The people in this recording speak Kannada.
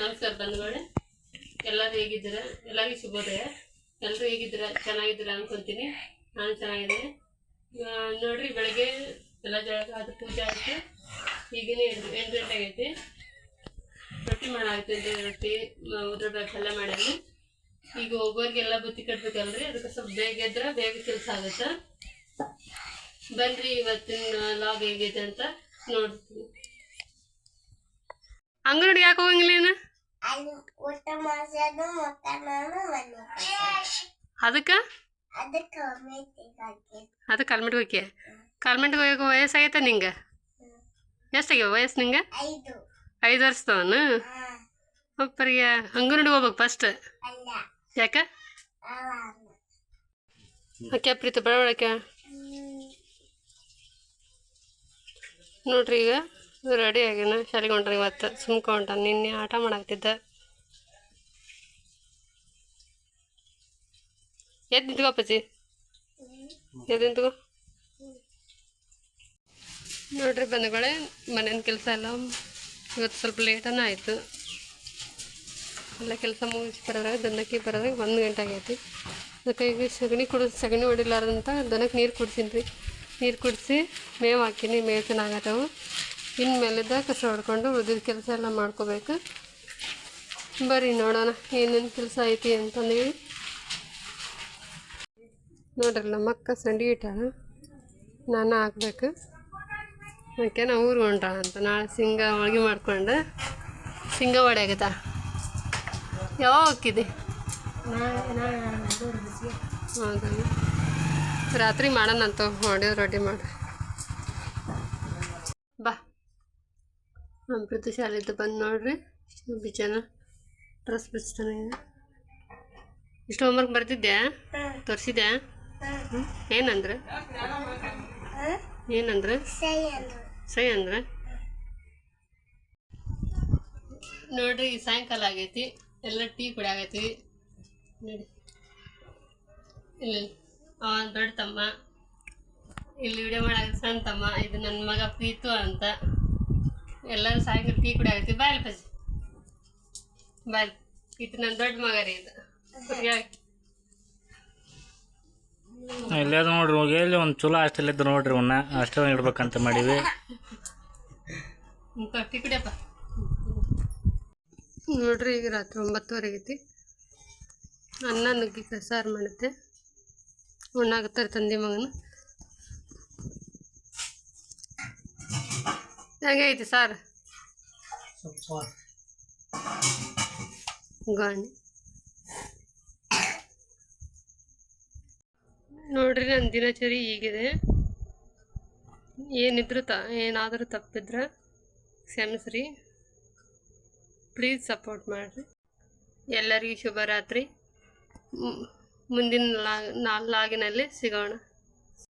ನಮಸ್ಕಾರ ಬಂಧುಗಳೇ. ಎಲ್ಲರೂ ಹೇಗಿದ್ದೀರಾ? ಎಲ್ಲರಿಗೂ ಶುಭೋದಯ. ಎಲ್ಲರೂ ಹೇಗಿದ್ದೀರಾ? ಚೆನ್ನಾಗಿದ್ದೀರಾ ಅನ್ಕೊಂತೀನಿ ನಾನು ಚೆನ್ನಾಗಿದ್ದೀನಿ. ನೋಡ್ರಿ, ಬೆಳಗ್ಗೆ ಎಲ್ಲ ಜಾಗ ಅದು ಪೂಜೆ ಆಯಿತು. ಈಗಿನ ಎಂಟು ಎಂಟು ಗಂಟೆ ಆಗೈತಿ. ರೊಟ್ಟಿ ಮಾಡಾಯ್ತು ಅಂತ ರೊಟ್ಟಿ ಉದ್ರಬೇಕು ಪಲ್ಯ ಮಾಡೀನಿ ಈಗ ಹೋಗೋರಿಗೆಲ್ಲ ಬುತ್ತಿ ಕಟ್ಬೇಕಲ್ರಿ. ಅದಕ್ಕೆ ಸ್ವಲ್ಪ ಬೇಗ ಎದ್ರೆ, ಬೇಗ ಕೆಲಸ ಆಗುತ್ತೆ? ಬನ್ರಿ, ಇವತ್ತಿನ ಲಾಗ್ ಹೇಗೈತೆ ಅಂತ ನೋಡ್ತೀನಿ. ಅಂಗನವಾಡಿ ಯಾಕೆ ಹೋಗಂಗಿಲ್ಲ ಏನು ಅಲ್ಲಿ ಊಟ ಮಾಡ್ಸೋದು ಮತ್ತೆ ನಾನು ಮನೆ ಅದಕ್ಕೆ? ಅದಕ್ಕೆ ಅದಕ್ಕೆ ಕಾಲ್ಮೆಟ್ಗೆ ಹೋಗಿ ಕಾಲ್ಮೆಟ್ಗೆ ಎಷ್ಟು ವಯಸ್ಸಾಗೈತೆ ನಿಂಗೆ? ಎಷ್ಟಾಗ್ಯಾವ ವಯಸ್ಸು ನಿಂಗೆ? ಐದು. ವರ್ಷದವನು? ಒಬ್ಬರಿಗೆ ಅಂಗನಡಿ ಹೋಗ್ಬೇಕು ಫಸ್ಟ್ ಯಾಕೆ? ಪ್ರೀತ ಪ್ರೀತಿ ಬಡವಳಕ್ಕೆ ನೋಡ್ರಿ ಈಗ. ರೆಡಿ ಆಗಿನ ಶಾಲೆಗೆ ಹೊಂಟ್ರಿ ಇವತ್ತು. ಸುಮ್ಕ ಹೊಂಟಾನ. ನಿನ್ನೆ ಆಟ ಮಾಡಾಕ್ತಿದ್ದ ಎದ್ದು ನಿಂತ್ಕೋ ಅಪ್ಪಾಜಿ. ಎದ್ದು ನಿಂತ್ಕೋ. ನೋಡ್ರಿ ಬಂಧುಗಳೇ, ಮನೇನ ಕೆಲಸ ಎಲ್ಲ ಇವತ್ತು ಸ್ವಲ್ಪ ಲೇಟನ ಆಯಿತು. ಎಲ್ಲ ಕೆಲಸ ಮುಗಿಸಿ ಬರೋದಾಗ ದನಕ್ಕೆ ಬರೋದಾಗ ಒಂದು ಗಂಟೆ ಆಗೈತಿ. ಅದಕ್ಕೆ ಈಗ ಸಗಣಿ ಕುಡಿಸ್ ಸಗಣಿ ಹೊಡಿಲಾರ್ದಂತ ದನಕ್ಕೆ ನೀರು ಕುಡ್ಸೀನಿ ನೀರು ಕುಡಿಸಿ ಮೇವು ಹಾಕಿನಿ, ಮೇವು ಚೆನ್ನಾಗತ್ತವು ಇನ್ನು ಮೇಲಿದ್ದ ಕಸ ಹೊಡ್ಕೊಂಡು ಉಳಿದಿದ್ದ ಕೆಲಸ ಎಲ್ಲ ಮಾಡ್ಕೋಬೇಕು. ಬರ್ರಿ ನೋಡೋಣ ಏನೇನು ಕೆಲಸ ಐತಿ ಅಂತಂದೇಳಿ. ನೋಡ್ರಲ್ಲ ನಮ್ಮ ಅಕ್ಕ ಸಂಡಿಗೆ ಇಟ್ಟಾಳ. ನಾನು ಹಾಕ್ಬೇಕು. ಓಕೆ ನಾವು ಊರು ಹೊಂಟಾಳ ಅಂತ. ನಾಳೆ ಸಿಂಗ ಹೋಳ್ಗೆ ಮಾಡ್ಕೊಂಡು. ಸಿಂಗ ವಡೆ ಆಗುತ್ತಾ? ಯಾವಾಗ ಹೋಗಿದ್ದೆ ಹೌದಾ ರಾತ್ರಿ ಮಾಡೋಣಂತ. ಹೊಡೆಯೋದು ರೆಡಿ ಮಾಡಿ. ನಮ್ಮ ಪ್ರೀತಿ ಶಾಲೆದ್ದು ಬಂದು ನೋಡ್ರಿ. ಬಿಜಾನ ಡ್ರೆಸ್ ಬಿಚ್ತಾನೆ ಇಷ್ಟು ಹೋಮ್ವರ್ಕ್ ಬರ್ತಿದ್ಯಾ? ತೋರಿಸಿದ್ಯಾ? ಏನಂದ್ರೆ? ಏನಂದ್ರೆ? ಸೈ ಅಂದ್ರು. ನೋಡ್ರಿ ಈ ಸಾಯಂಕಾಲ ಆಗೈತಿ. ಎಲ್ಲ ಟೀ ಕುಡಿಯಾಗೈತಿ ನೋಡಿ. ಇಲ್ಲಿ ಅವ ದೊಡ್ಡ ತಮ್ಮ. ಇಲ್ಲಿ ವಿಡಿಯೋ ಮಾಡಾಕ ಸಣ್ಣ ತಮ್ಮ. ಇದು ನನ್ನ ಮಗ ಪ್ರೀತು ಅಂತ. ಎಲ್ಲರೂ ಸಾಯಂಕಾಲ ಟೀ ಕುಡಿ ಆಗುತ್ತೆ. ಬಾಯ್ ಪಜಿ ಬಾಯ್ ಇದು ನನ್ನ ದೊಡ್ಡ ಮಗ ರೀ ಇದು. ಇಲ್ಲೇ ಅದ ನೋಡ್ರಿ ಹೋಗಿ ಎಲ್ಲಿ ಒಂದು ಚಲೋ ಹಾಸ್ಟೆಲ್ ಇದ್ದು ನೋಡ್ರಿ ಅವನ್ನ ಹಾಸ್ಟೆಲ್ ಇಡ್ಬೇಕಂತ ಮಾಡೀವಿ. ಟೀ ಕುಡಿಯಪ್ಪ. ನೋಡ್ರಿ ಈಗ ರಾತ್ರಿ ಒಂಬತ್ತುವರೆ ಐತಿ ಅನ್ನ ನುಗ್ಗಿಕಾಯಿ ಸಾರು ಮಾಡುತ್ತೆ. ಉಣ್ಣಾಗುತ್ತಾರೆ ತಂದೆ ಮಗನ. ಹೆಂಗೈತಿ ಸರ್. ಗಾಣಿ. ನೋಡ್ರಿ ನನ್ನ ದಿನಚರಿ ಈಗಿದೆ ಏನಿದ್ರು ತ, ಏನಾದರೂ ತಪ್ಪಿದ್ರೆ ಕ್ಷಮಿಸ್ರಿ. ಪ್ಲೀಸ್ ಸಪೋರ್ಟ್ ಮಾಡಿರಿ. ಎಲ್ಲರಿಗೂ ಶುಭರಾತ್ರಿ. ಮುಂದಿನ ಲಾಗ್ ನಾ ಲಾಗಿನಲ್ಲಿ ಸಿಗೋಣ.